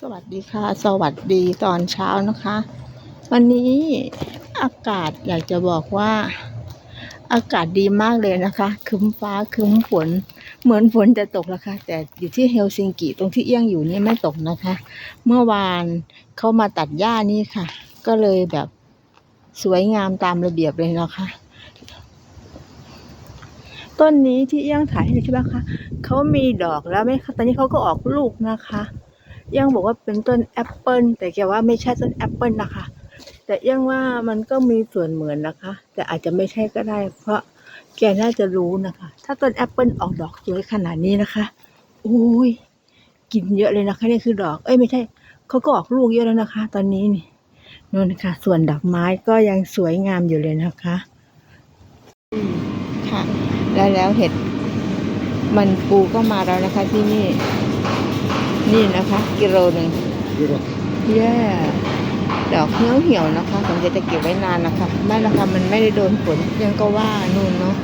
สวัสดีค่ะ สวัสดีตอนเช้านะคะ วันนี้อากาศอยากจะบอกว่า อากาศดีมากเลยนะคะคึ้มฟ้าคึ้มฝนเหมือนฝนจะตกแล้วค่ะ แต่อยู่ที่เฮลซิงกิตรงที่เอี้ยงอยู่นี่ไม่ตกนะคะ เมื่อวานเขามาตัดหญ้านี่ค่ะ ก็เลยแบบสวยงามตามระเบียบเลยนะคะต้นนี้ที่เอี้ยงถ่ายให้ดูใช่ไหมคะเขามีดอกแล้วไหม่ตอนนี้เขาก็ออกลูกนะคะ เอี้ยังบอกว่าเป็นต้นแอปเปิลแต่แกว่าไม่ใช่ต้นแอปเปิลนะคะ แต่เอี้ยังว่ามันก็มีส่วนเหมือนนะคะ แต่อาจจะไม่ใช่ก็ได้ เพราะแกน่าจะรู้นะคะ ถ้าต้นแอปเปิลออกดอกสวยขนาดนี้นะคะโอ้ยกินเยอะเลยนะคะนี่คือดอก เอ้ยไม่ใช่เขาก็ออกลูกเยอะแล้วนะคะ ตอนนี้นี่นู่นค่ะ ส่วนดอกไม้ก็ยังสวยงามอยู่เลยนะคะอืมค่ะ แล้วแล้วเห็ดมันปูก็มาแล้วนะคะที่นี่ นี่นะคะ กิโลหนึ่งแย่ดอกเหี่ยวเหี่ยวๆนะคะผมจะจะเก็บไว้นานนะคะไม่ละค่ะมันไม่ได้โดนฝนยังก็ว่านู่นเนาะ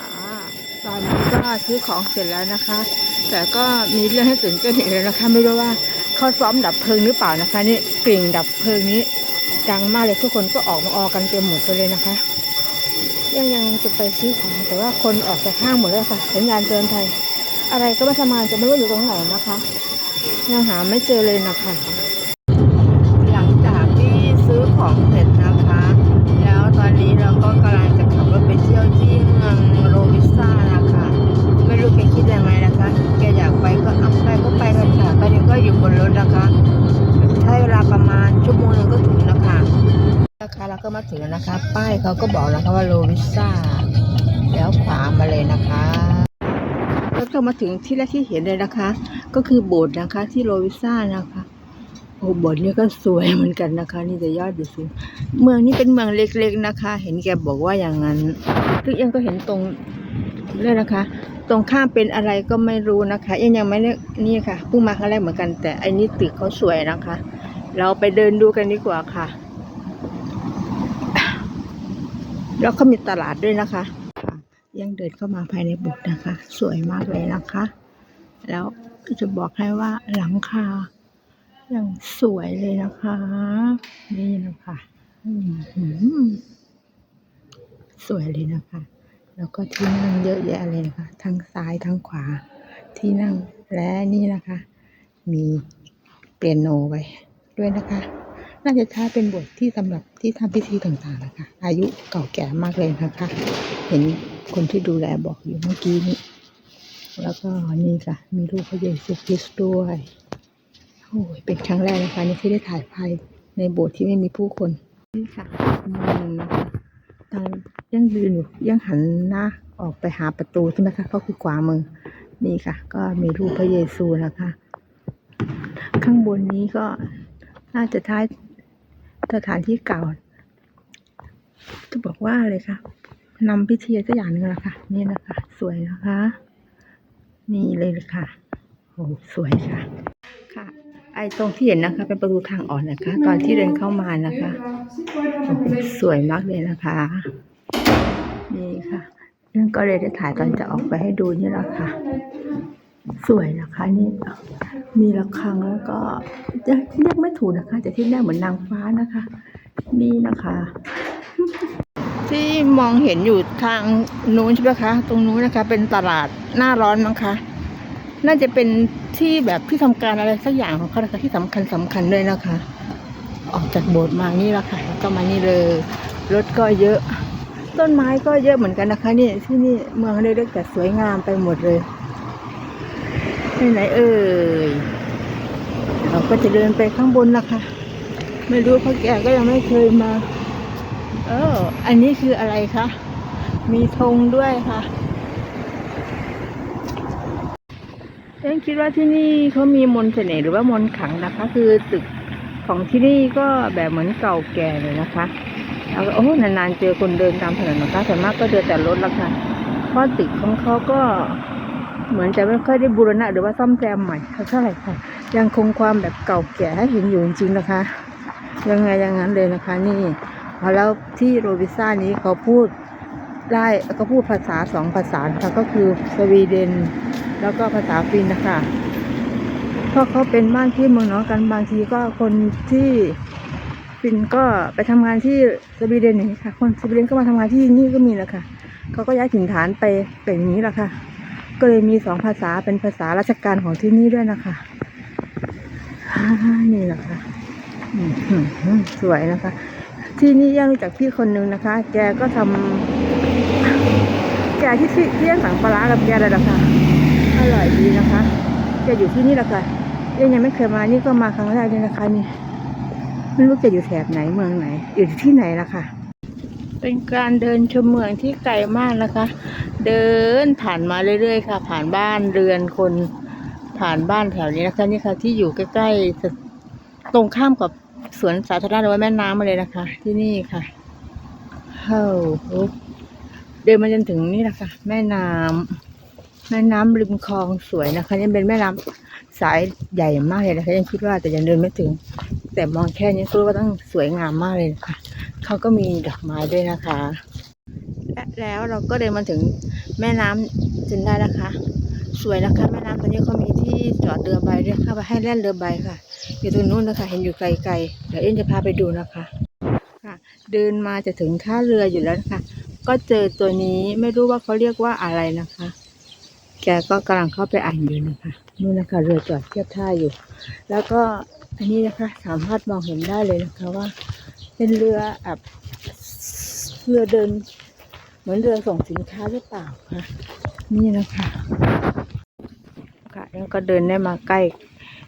อ่าตอนนี้ก็ซื้อของเสร็จแล้วนะคะ แต่ก็มีเรื่องให้ตื่นเต้นอีกแล้วนะคะ ไม่รู้ว่าเขาซ้อมดับเพลิงหรือเปล่านะคะ นี่กลิ่งดับเพลิงนี้ดังมากเลยทุกคนก็ออกมาออกันเต็มหมดเลยนะคะ ยังยังจะไปซื้อของแต่ว่าคนออกจากห้างหมดแล้วค่ะสัญญาณเตือนภัยอะไรก็ไม่สมานจะไม่รู้อยู่ตรงไหนนะคะ ยังหาไม่เจอเลยนะคะ หลังจากที่ซื้อของเสร็จนะคะ แล้วตอนนี้เราก็กำลังจะขับรถไปเที่ยวที่เมืองโรวิซ่านะคะ ไม่รู้แกคิดยังไงนะคะ แกอยากไปก็เอาไปก็ไปกันค่ะตอนนี้ก็อยู่บนรถนะคะใช้เวลาประมาณชั่วโมงหนึงก็ถึงนะคะนะคะเราก็มาถึงนะคะ ป้ายเขาก็บอกนะคะว่าโรวิซ่าแล้วขวามาเลยนะคะ แล้วก็มาถึงที่แรกที่เห็นเลยนะคะ ก็คือโบสถ์นะคะ ที่โรวิซ่านะคะโอ้โบสถ์นี่ก็สวยเหมือนกันนะคะ นี่จะยอดดูสิเมืองนี้เป็นเมืองเล็กๆนะคะ เห็นแกบอกว่าอย่างนั้นซึ่งเอ็งก็เห็นตรงเลยนะคะ ตรงข้ามเป็นอะไรก็ไม่รู้นะคะเอ็งยังไม่ได้นี่ค่ะเพิ่งมาครั้งแรกเหมือนกัน แต่อันนี้ตึกเขาสวยนะคะ เราไปเดินดูกันดีกว่าค่ะ แล้วก็มีตลาดด้วยนะคะค่ะยังเดินเข้ามาภายในโบสถ์นะคะ สวยมากเลยนะคะ แล้ว จะบอกให้ว่าหลังคาอย่างสวยเลยนะคะ นี่นะคะสวยเลยนะคะ แล้วก็ที่นั่งเยอะแยะเลยนะคะทั้งซ้ายทั้งขวา ที่นั่งและนี่นะคะ มีเปียโนไว้ด้วยนะคะ น่าจะใช้เป็นบทที่สำหรับที่ทำพิธีต่างๆนะคะ อายุเก่าแก่มากเลยนะคะ เห็นคนที่ดูแลบอกอยู่เมื่อกี้นี้ แล้วก็นี่ค่ะ มีรูปพระเยซูคริสต์ด้วยโอ้ยเป็นครั้งแรกนะคะนี่ที่ได้ถ่ายภายในโบสถ์ที่ไม่มีผู้คนนี่ค่ะนี่นะคะทางยังยืนอยู่ยังหันหน้าออกไปหาประตูใช่ไหมคะก็คือขวามือนี่ค่ะ ก็มีรูปพระเยซูนะคะ ข้างบนนี้ก็น่าจะท้ายสถานที่เก่า จะบอกว่าเลยค่ะนำพิธีสักอย่างหนึ่งละค่ะ นี่นะคะ สวยนะคะ นี่เลยค่ะโอ้สวยค่ะ ค่ะ ไอ้ตรงที่เห็นนะคะ เป็นประตูทางออกนะคะ ตอนที่เดินเข้ามานะคะสวยมากเลยนะคะ นี่ค่ะนั่นก็เลยได้ถ่ายตอนจะออกไปให้ดูนี่แหละค่ะ สวยนะคะนี่มีระฆังแล้วก็จะเรียกไม่ถูกนะคะแต่ที่แรกเหมือนนางฟ้านะคะ นี่นะคะ ที่มองเห็นอยู่ทางนู้นใช่ไหมคะ ตรงนู้นนะคะ เป็นตลาดหน้าร้อนมั้งคะน่าจะเป็นที่แบบที่ทำการอะไรสักอย่างของเขานะคะที่สำคัญสำคัญด้วยนะคะ ออกจากโบสถ์มานี่ล้วค่ะก็มานี่เลยรถก็เยอะ ต้นไม้ก็เยอะเหมือนกันนะคะนี่ที่นี่เมืองเล็กๆแต่สวยงามไปหมดเลยไหนเอ่ยเราก็จะเดินไปข้างบนนะคะ ไม่รู้พราะแกก็ยังไม่เคยมา เออ อันนี้คืออะไรคะ มีธงด้วยค่ะเอ็งคิดว่าที่นี่เขามีมนต์เสน่ห์หรือว่ามนต์ขังนะคะ คือตึกของที่นี่ก็แบบเหมือนเก่าแก่เลยนะคะแล้วก็โอ้นานๆเจอคนเดินตามถนนนะคะส่วนมากก็เดินแต่รถละค่ะเพราะตึกของเขาก็เหมือนจะไม่ค่อยได้บูรณะหรือว่าซ่อมแซมใหม่เท่าไหร่ค่ะ ยังคงความแบบเก่าแก่ให้เห็นอยู่จริงๆนะคะ ยังไงอย่างนั้นเลยนะคะนี่ แล้วที่โรบิซ่านี้เขาพูดได้ก็พูดภาษาสองภาษาค่ะก็คือสวีเดน แล้วก็ภาษาฟินนะคะเพราะเขาเป็นบ้านที่เมืองน้องกันบางทีก็คนที่ฟินก็ไปทำงานที่สวีเดนอย่างนี้ค่ะ คนสวีเดนก็มาทำงานที่นี่ก็มีนะคะเขาก็ย้ายถิ่นฐานไปเป็นอย่างนี้แหละค่ะ ก็เลยมีสองภาษาเป็นภาษาราชการของที่นี่ด้วยนะคะนี่แหละค่ะสวยนะคะ ที่นี่ย่ารู้จักพี่คนนึงนะคะ แกก็ทำแกที่ที่ที่ย่าสั่งปลาร้ากับแกเลยนะคะอร่อยดีนะคะ แกอยู่ที่นี่ละค่ะยังยังไม่เคยมา นี่ก็มาครั้งแรกเลยนะคะนี่ ไม่รู้จะอยู่แถบไหนเมืองไหน อยู่ที่ไหนล่ะค่ะ เป็นการเดินชมเมืองที่ไกลมากนะคะ เดินผ่านมาเรื่อยๆค่ะ ผ่านบ้านเรือนคน ผ่านบ้านแถวนี้นะคะนี่ค่ะที่อยู่ใกล้ๆตรงข้ามกับ สวนสาธารณะหรือว่าแม่น้ำมาเลยนะคะ ที่นี่ค่ะเฮ้เดินมาจนถึงนี่แหละค่ะ แม่น้ำแม่น้ำริมคลองสวยนะคะนี่เป็นแม่น้ำสายใหญ่มากเลยนะคะยังคิดว่าแต่ยังเดินไม่ถึง แต่มองแค่นี้ก็รู้ว่าต้องสวยงามมากเลยนะคะเขาก็มีดอกไม้ด้วยนะคะและแล้วเราก็เดินมาถึงแม่น้ำจนได้นะคะ สวยนะคะ แม่น้ำตอนนี้เขามีที่จอดเรือใบด้วยค่ะไปให้แล่นเรือใบค่ะ อยู่ตรงนู้นนะคะ เห็นอยู่ไกลๆ เดี๋ยวเอ็นจะพาไปดูนะคะค่ะ เดินมาจะถึงท่าเรืออยู่แล้วนะคะ ก็เจอตัวนี้ไม่รู้ว่าเขาเรียกว่าอะไรนะคะ แกก็กำลังเข้าไปอ่านอยู่นะคะนู่นนะคะเรือจอดเทียบท่าอยู่ แล้วก็อันนี้นะคะสามารถมองเห็นได้เลยนะคะว่า เป็นเรือแบบเรือเดิน เหมือนเรือส่งสินค้าหรือเปล่าคะนี่นะคะค่ะแล้วก็เดินได้มาใกล้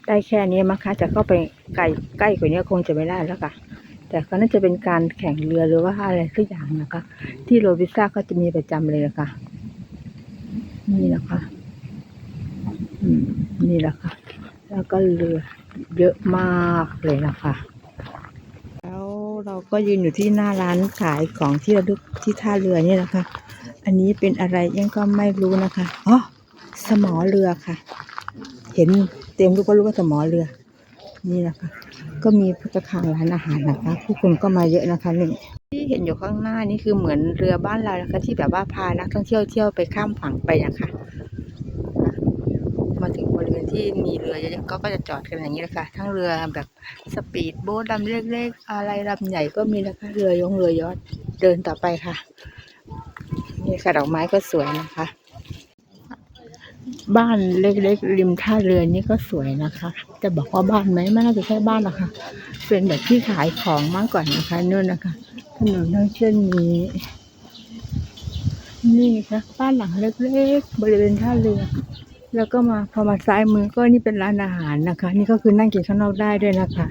ได้แค่นี้มั้งคะจะเข้าไปไกลใกล้กว่านี้คงจะไม่ได้แล้วค่ะ แต่ก็น่าจะเป็นการแข่งเรือหรือว่าอะไรสักอย่างนะคะ ที่โรบิซ่าก็จะมีประจำเลยนะคะนี่นะคะอืมนี่แหละค่ะ แล้วก็เรือเยอะมากเลยนะคะ แล้วเราก็ยืนอยู่ที่หน้าร้านขายของที่ระลึกที่ท่าเรือนี่นะคะ อันนี้เป็นอะไรยังก็ไม่รู้นะคะ อ๋อ สมอเรือค่ะ เห็น เต็มรูปก็รู้ว่าสมอเรือ นี่นะคะ ก็มีพุทธคางร้านอาหารนะคะ ผู้คนก็มาเยอะนะคะนี่ที่เห็นอยู่ข้างหน้านี่คือเหมือนเรือบ้านเรานะคะที่แบบว่าพานักท่องเที่ยวเที่ยวไปข้ามฝั่งไปนะคะมาถึงบริเวณที่มีเรือเยอะๆก็ก็จะจอดกันอย่างนี้แหละคะทั้งเรือแบบสปีดโบ๊ทลำเล็กๆอะไรลำใหญ่ก็มีนะคะเรือยงเรือยอดเดินต่อไปค่ะนี่ค่ะดอกไม้ก็สวยนะคะ บ้านเล็กๆริมท่าเรือนี่ก็สวยนะคะจะบอกว่าบ้านไหมไม่น่าจะใช่บ้านหรอกค่ะ เป็นแบบที่ขายของมากกว่านะคะนู่นนะคะถนนทั้งเช่นนี้ นี่ค่ะบ้านหลังเล็กๆ บริเวณท่าเรือ แล้วก็มาพอมาซ้ายมือก็นี่เป็นร้านอาหารนะคะ นี่ก็คือนั่งกินข้างนอกได้ด้วยนะคะ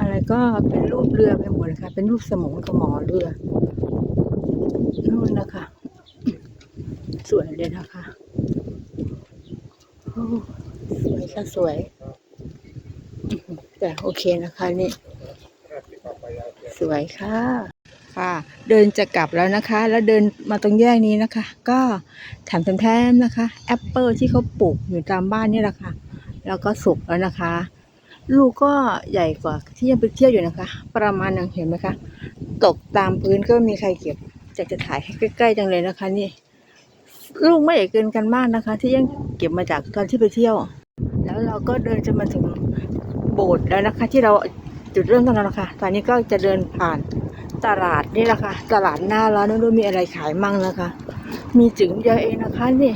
อะไรก็เป็นรูปเรือไปหมดเลยค่ะเป็นรูปสมองกับหมอเรือนู่นนะคะสวยเลยนะคะ สวยค่ะสวย แต่โอเคนะคะนี่สวยค่ะ ค่ะ เดินจะกลับแล้วนะคะ แล้วเดินมาตรงแยกนี้นะคะ ก็แถมแถมนะคะแอปเปิลที่เขาปลูกอยู่ตามบ้านนี่แหละค่ะ แล้วก็สุกแล้วนะคะ ลูกก็ใหญ่กว่าที่ยังไปเที่ยวอยู่นะคะ ประมาณหนึงเห็นไหมคะ ตกตามพื้นก็มีใครเก็บจะจะถ่ายให้ใกล้ๆจังเลยนะคะนี่ ลูกไม่ใหญ่เกินกันมากนะคะ ที่ยังเก็บมาจากตอนที่ไปเที่ยว แล้วเราก็เดินจะมาถึงโบสถ์แล้วนะคะ ที่เราจุดเริ่มต้นแล้วนะคะตอนนี้ก็จะเดินผ่านตลาดนี่แหละค่ะตลาดหน้าร้านไม่รู้นมีอะไรขายมั่งนะคะ มีจึงเดียวเองนะคะนี่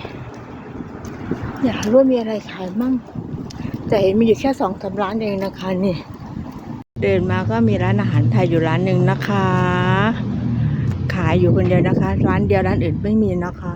อยากรู้ว่ามีอะไรขายมั่งแต่เห็นมีอยู่แค่สองสามร้านเองนะคะนี่ เดินมาก็มีร้านอาหารไทยอยู่ร้านหนึ่งนะคะายอยู่คนเดียวนะคะ ร้านเดียวร้านอื่นไม่มีนะคะ